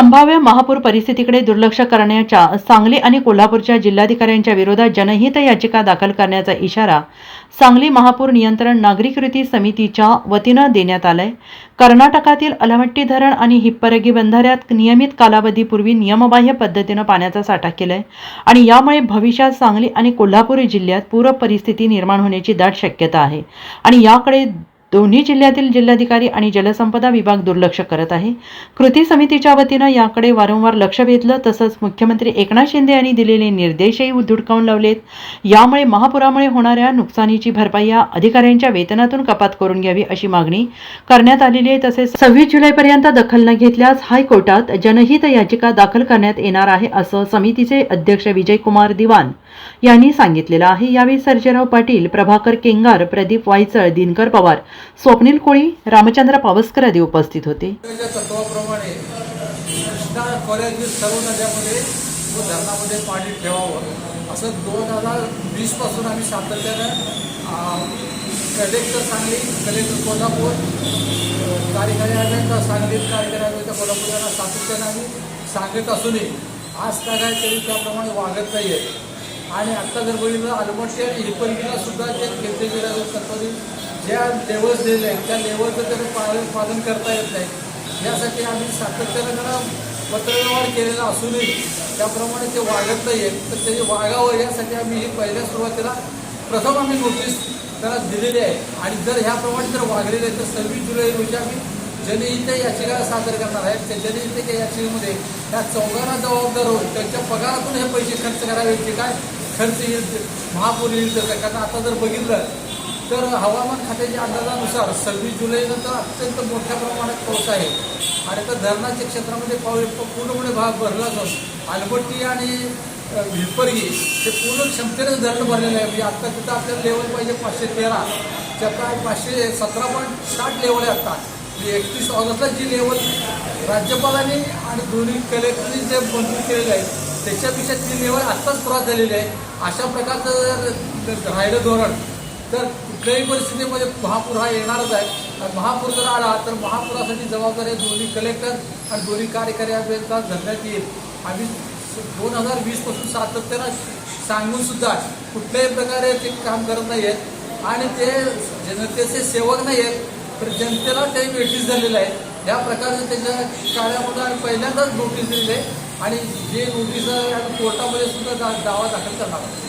संभाव्य महापूर परिस्थितीकडे दुर्लक्ष करण्याच्या सांगली आणि कोल्हापूरच्या जिल्हाधिकाऱ्यांच्या विरोधात जनहित याचिका दाखल करण्याचा इशारा सांगली महापूर नियंत्रण नागरी कृती समितीच्या वतीनं देण्यात आलाय. कर्नाटकातील अलमट्टी धरण आणि हिप्परगी बंधाऱ्यात नियमित कालावधीपूर्वी नियमबाह्य पद्धतीनं पाण्याचा साठा केलाय आणि यामुळे भविष्यात सांगली आणि कोल्हापूर जिल्ह्यात पूर परिस्थिती निर्माण होण्याची दाट शक्यता आहे. आणि याकडे दोन्ही जिल्ह्यातील जिल्हाधिकारी आणि जलसंपदा विभाग दुर्लक्ष करत आहे. कृती समितीच्या वतीनं याकडे वारंवार लक्ष वेधलं तसंच मुख्यमंत्री एकनाथ शिंदे यांनी दिलेले निर्देशही धुडकावून लावलेत. यामुळे महापुरामुळे होणाऱ्या नुकसानीची भरपाई या अधिकाऱ्यांच्या वेतनातून कपात करून घ्यावी अशी मागणी करण्यात आलेली आहे. तसेच सव्वीस जुलैपर्यंत दखल न घेतल्यास हायकोर्टात जनहित याचिका दाखल करण्यात येणार आहे असं समितीचे अध्यक्ष विजयकुमार दिवान यांनी सांगितलेलं आहे. यावेळी सर्जेराव पाटील प्रभाकर केंगार प्रदीप वायचळ दिनकर पवार स्वप्नील कोळी रामचंद्र पावसकर आदी उपस्थित होते. त्या तत्वाप्रमाणे कृष्णा सर्व नद्यामध्ये व धरणामध्ये पाणी ठेवावं. असं दोन हजार वीसपासून आम्ही सातत्यानं कलेक्टर सांगली कलेक्टर कोल्हापूर कार्यकारी आयोजक सांगलीत कार्यकारी आयोजक कोल्हापूर यांना सातत्यानं आम्ही सांगत असूनही आज काय काय तरी त्याप्रमाणे वागत नाही आहे आणि आत्ता जर बघितलं अलमट्टी आणि सुद्धा जे केंद्रीय तत्वाने ज्या लेवल्स दिलेल्या आहेत त्या लेवलचं त्याचं पालन पालन करता येत नाही. यासाठी आम्ही सातत्यानं त्यांना पत्रव्यवहार केलेला असूनही त्याप्रमाणे ते वागत नाही आहेत तर त्याचे वागावं यासाठी आम्ही ही पहिल्या सुरुवातीला प्रथम आम्ही नोटीस त्याला दिलेली आहे. आणि जर ह्याप्रमाणे जर वागलेलं आहे तर सव्वीस जुलै रोजी आम्ही जनहित याचिका सादर करणार आहेत त्या जनहित याचिकेमध्ये त्या चौघांना जबाबदार होऊन त्यांच्या पगारातून हे पैसे खर्च करावे की काय? खर्च येईल ते महापूर येईल त्याचा. कारण आता जर बघितलं तर हवामान खात्याच्या अंदाजानुसार सव्वीस जुलैनंतर अत्यंत मोठ्या प्रमाणात पाऊस आहे. आणि तर धरणाच्या क्षेत्रामध्ये पाऊस पूर्णपणे भाग भरला जाऊन आलबट्टी आणि अ, ते हे पूर्ण क्षमतेने धरण भरलेलं आहे. म्हणजे आत्ता तिथं आपल्याला लेवल पाहिजे पाचशे तेरा. त्याचा पाचशे सतरा पॉईंट साठ लेवल आहे आत्ता म्हणजे एकतीस ऑगस्टला जी लेवल राज्यपालांनी आणि दोन्ही कलेक्टरनी जे मंजूर केलेलं आहे त्याच्यापेक्षा ती लेवल आत्ताच क्रॉस झालेली आहे. अशा प्रकारचं जर राहिलं धोरण तर कुठल्याही परिस्थितीमध्ये महापूर हा येणारच आहे. आणि महापूर जर आला तर महापुरासाठी जबाबदारी दोन्ही कलेक्टर आणि दोन्ही कार्यकारी अभियंता धरण्यात येईल. आम्ही दोन हजार वीसपासून सातत्यानं सांगून सुद्धा कुठल्याही प्रकारे ते काम करत नाही आहेत. आणि ते जनतेचे सेवक नाही आहेत तर जनतेला ते नोटीस झालेलं आहे. या प्रकारचं त्याच्या कार्यामध्ये आम्ही पहिल्यांदाच नोटीस दिलेली आहे. आणि जे नोटीस आहे कोर्टामध्ये सुद्धा दावा दाखल करणार आहोत.